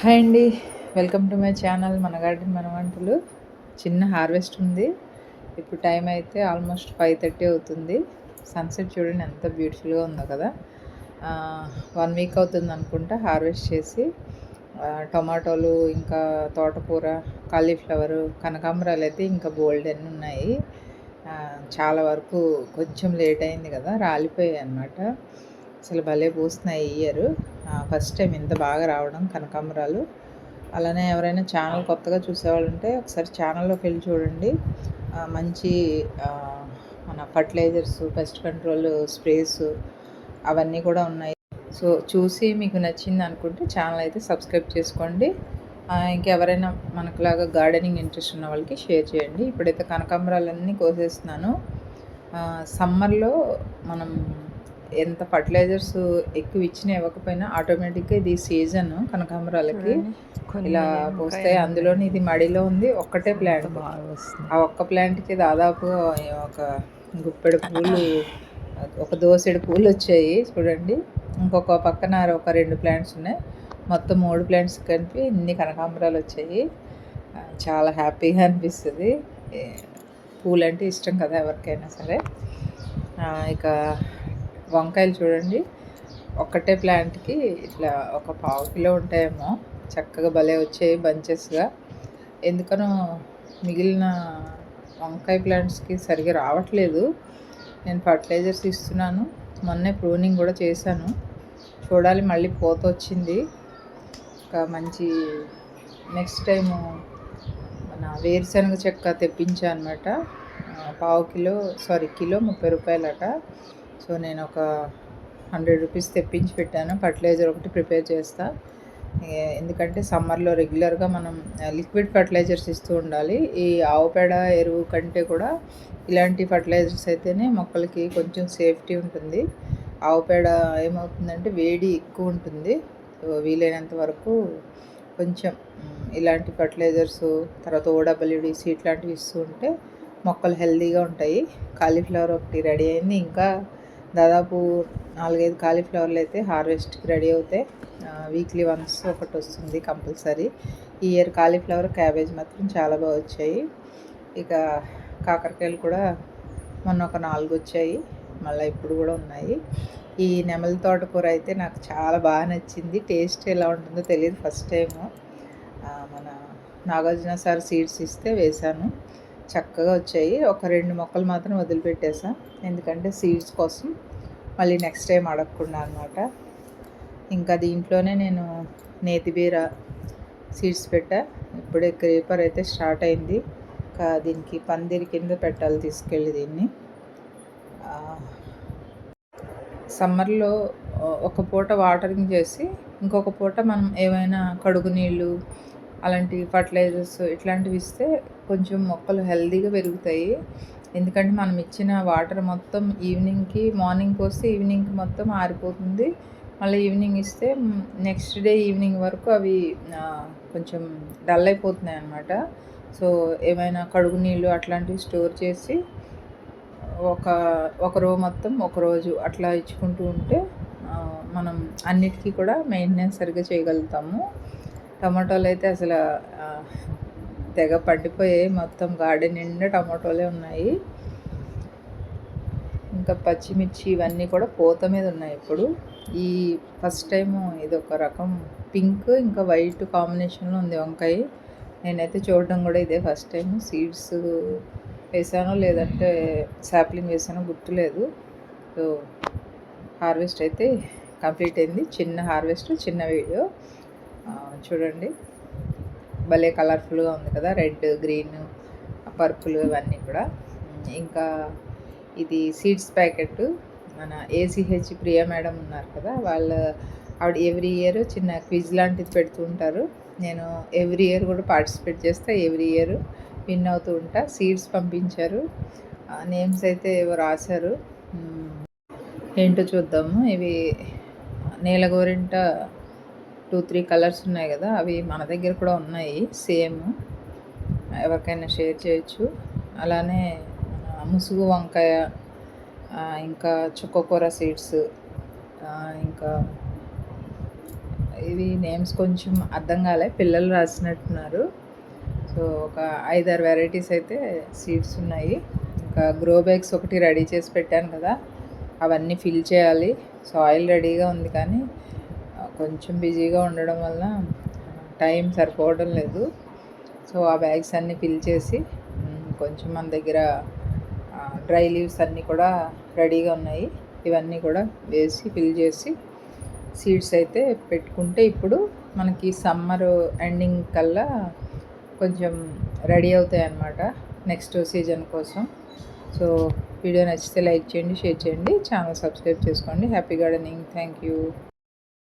Hi అండి. Welcome to my channel మన garden మన వంటలు చిన్న హార్వెస్ట్ ఉంది. ఇప్పుడు టైం అయితే ఆల్మోస్ట్ ఫైవ్ థర్టీ అవుతుంది. సన్సెట్ చూడండి ఎంత బ్యూటిఫుల్గా ఉందో కదా. వన్ వీక్ అవుతుంది అనుకుంటా హార్వెస్ట్ చేసి. టమాటోలు ఇంకా తోటకూర కాలీఫ్లవరు కనకాంబరాలు అయితే ఇంకా బోల్డ్ అన్నీ ఉన్నాయి. చాలా వరకు కొంచెం లేట్ అయింది కదా రాలిపోయాయి అన్నమాట. అసలు భలే పూస్తున్నాయి ఇయర్. ఫస్ట్ టైం ఇంత బాగా రావడం కనకాంబరాలు. అలానే ఎవరైనా ఛానల్ కొత్తగా చూసేవాళ్ళు ఉంటే ఒకసారి ఛానల్లోకి వెళ్ళి చూడండి. మంచి మన ఫర్టిలైజర్స్ పెస్ట్ కంట్రోల్ స్ప్రేస్ అవన్నీ కూడా ఉన్నాయి. సో చూసి మీకు నచ్చింది అనుకుంటే ఛానల్ అయితే సబ్స్క్రైబ్ చేసుకోండి. ఇంకెవరైనా మనకులాగా గార్డెనింగ్ ఇంట్రెస్ట్ ఉన్న వాళ్ళకి షేర్ చేయండి. ఇప్పుడైతే కనకాంబరాలన్నీ కోసేస్తున్నాను. సమ్మర్లో మనం ఎంత ఫర్టిలైజర్స్ ఎక్కువ ఇచ్చినా ఇవ్వకపోయినా ఆటోమేటిక్గా ఇది సీజన్ కనకాంబరాలకి ఇలా పోస్తే అందులోని ఇది మడిలో ఉంది ఒక్కటే ప్లాంట్ ఆ ఒక్క ప్లాంట్కి దాదాపు ఒక గుప్పెడు పూలు ఒక దోసెడు పూలు వచ్చాయి చూడండి. ఇంకొక పక్కన ఒక రెండు ప్లాంట్స్ ఉన్నాయి. మొత్తం మూడు ప్లాంట్స్ కలిపి ఇన్ని కనకాంబరాలు వచ్చాయి. చాలా హ్యాపీగా అనిపిస్తుంది. పూలు అంటే ఇష్టం కదా ఎవరికైనా సరే. ఇక వంకాయలు చూడండి. ఒక్కటే ప్లాంట్కి ఇట్లా ఒక పావు కిలో ఉంటాయేమో. చక్కగా భలే వచ్చాయి బంచెస్గా. ఎందుకనో మిగిలిన వంకాయ ప్లాంట్స్కి సరిగా రావట్లేదు. నేను ఫర్టిలైజర్స్ ఇస్తున్నాను. మొన్నే ప్రూనింగ్ కూడా చేశాను. చూడాలి మళ్ళీ పోత వచ్చింది. ఒక మంచి నెక్స్ట్ టైము మన వేరుశనగ చెక్క తెప్పించా అనమాట పావు కిలో సారీ కిలో ముప్పై రూపాయలట. సో నేను ఒక హండ్రెడ్ రూపీస్ తెప్పించి పెట్టాను. ఫర్టిలైజర్ ఒకటి ప్రిపేర్ చేస్తా. ఎందుకంటే సమ్మర్లో రెగ్యులర్గా మనం లిక్విడ్ ఫర్టిలైజర్స్ ఇస్తూ ఉండాలి. ఈ ఆవు పేడ ఎరువు కంటే కూడా ఇలాంటి ఫర్టిలైజర్స్ అయితేనే మొక్కలకి కొంచెం సేఫ్టీ ఉంటుంది. ఆవు పేడ ఏమవుతుందంటే వేడి ఎక్కువ ఉంటుంది. వీలైనంత వరకు కొంచెం ఇలాంటి ఫర్టిలైజర్స్ తర్వాత ఓడబ్ల్యూడిసి ఇట్లాంటివి ఇస్తూ ఉంటే మొక్కలు హెల్తీగా ఉంటాయి. కాలీఫ్లవర్ ఒకటి రెడీ అయింది. ఇంకా దాదాపు నాలుగైదు కాలీఫ్లవర్లు అయితే హార్వెస్ట్కి రెడీ అవుతాయి. వీక్లీ వన్స్ ఒకటి వస్తుంది కంపల్సరీ. ఈ ఇయర్ కాలీఫ్లవర్ క్యాబేజ్ మాత్రం చాలా బాగా వచ్చాయి. ఇక కాకరకాయలు కూడా మొన్న ఒక నాలుగు వచ్చాయి. మళ్ళీ ఇప్పుడు కూడా ఉన్నాయి. ఈ నెమలి తోటకూర అయితే నాకు చాలా బాగా నచ్చింది. టేస్ట్ ఎలా ఉంటుందో తెలియదు ఫస్ట్ టైము. మన నాగార్జున సార్ సీడ్స్ ఇస్తే వేశాను. చక్కగా వచ్చాయి. ఒక రెండు మొక్కలు మాత్రం వదిలిపెట్టేసా. ఎందుకంటే సీడ్స్ కోసం మళ్ళీ నెక్స్ట్ టైం అడగకుండా అనమాట ఇంకా దీంట్లోనే నేను నేతిబీర సీడ్స్ పెట్టా. ఇప్పుడే క్రీపర్ అయితే స్టార్ట్ అయింది. ఇంకా దీనికి పందిరి కింద పెట్టాలి తీసుకెళ్ళి దీన్ని. సమ్మర్లో ఒక పూట వాటరింగ్ చేసి ఇంకొక పూట మనం ఏమైనా కడుగు నీళ్ళు అలాంటి ఫర్టిలైజర్స్ ఇట్లాంటివి ఇస్తే కొంచెం మొక్కలు హెల్తీగా పెరుగుతాయి. ఎందుకంటే మనం ఇచ్చిన వాటర్ మొత్తం ఈవినింగ్కి మార్నింగ్ పోస్తే ఈవినింగ్కి మొత్తం ఆరిపోతుంది. మళ్ళీ ఈవినింగ్ ఇస్తే నెక్స్ట్ డే ఈవినింగ్ వరకు అవి కొంచెం డల్ అయిపోతున్నాయి అన్నమాట. సో ఏమైనా కడుగు నీళ్ళు అట్లాంటివి స్టోర్ చేసి ఒక ఒక రోజు మొత్తం ఒక రోజు అట్లా ఇచ్చుకుంటూ ఉంటే మనం అన్నిటికీ కూడా మెయింటెనెన్స్ సరిగ్గా చేయగలుగుతాము. టమాటోలు అయితే అసలు తెగ పడిపోయాయి. మొత్తం గార్డెన్ నిండా టమాటోలే ఉన్నాయి. ఇంకా పచ్చిమిర్చి ఇవన్నీ కూడా పూత మీద ఉన్నాయి ఇప్పుడు. ఈ ఫస్ట్ టైం ఇది ఒక రకం పింక్ ఇంకా వైట్ కాంబినేషన్లో ఉంది వంకాయ. నేనైతే చూడడం కూడా ఇదే ఫస్ట్ టైం సీడ్స్ వేసానో లేదంటే శాప్లింగ్ వేసానో గుర్తులేదు. సో హార్వెస్ట్ అయితే కంప్లీట్ అయింది. చిన్న హార్వెస్ట్ చిన్న వీడియో. చూడండి. భలే కలర్ఫుల్గా ఉంది కదా. రెడ్ గ్రీన్ పర్పుల్ ఇవన్నీ కూడా. ఇంకా ఇది సీడ్స్ ప్యాకెట్ మన ఏసీహెచ్ ప్రియా మేడం ఉన్నారు కదా. వాళ్ళు ఆవిడ ఎవ్రీ ఇయర్ చిన్న క్విజ్ లాంటిది పెడుతూ ఉంటారు. నేను ఎవ్రీ ఇయర్ కూడా పార్టిసిపేట్ చేస్తా. ఎవ్రీ ఇయర్ విన్ అవుతూ ఉంటా. సీడ్స్ పంపించారు. నేమ్స్ అయితే ఏవో రాశారు? ఏంటో చూద్దాము. ఇవి నీలగోరింట టూ త్రీ కలర్స్ ఉన్నాయి కదా అవి మన దగ్గర కూడా ఉన్నాయి సేమ్. ఎవరికైనా షేర్ చేయొచ్చు. అలానే ముసుగు వంకాయ ఇంకా చుక్కకూర సీడ్స్ ఇంకా ఇవి నేమ్స్ కొంచెం అర్థం కాలే పిల్లలు రాసినట్టున్నారు. సో ఒక ఐదారు వెరైటీస్ అయితే సీడ్స్ ఉన్నాయి. ఇంకా గ్రో బ్యాగ్స్ ఒకటి రెడీ చేసి పెట్టాను కదా అవన్నీ ఫిల్ చేయాలి. సాయిల్ రెడీగా ఉంది కానీ కొంచెం బిజీగా ఉండడం వల్ల టైం సరిపోవడం లేదు. సో ఆ బ్యాగ్స్ అన్నీ ఫిల్ చేసి కొంచెం మన దగ్గర డ్రై లీవ్స్ అన్నీ కూడా రెడీగా ఉన్నాయి. ఇవన్నీ కూడా వేసి ఫిల్ చేసి సీడ్స్ అయితే పెట్టుకుంటే ఇప్పుడు మనకి సమ్మర్ ఎండింగ్ కల్లా కొంచెం రెడీ అవుతాయి అన్నమాట నెక్స్ట్ సీజన్ కోసం. సో వీడియో నచ్చితే లైక్ చేయండి షేర్ చేయండి ఛానల్ సబ్స్క్రైబ్ చేసుకోండి. Happy gardening. Thank you.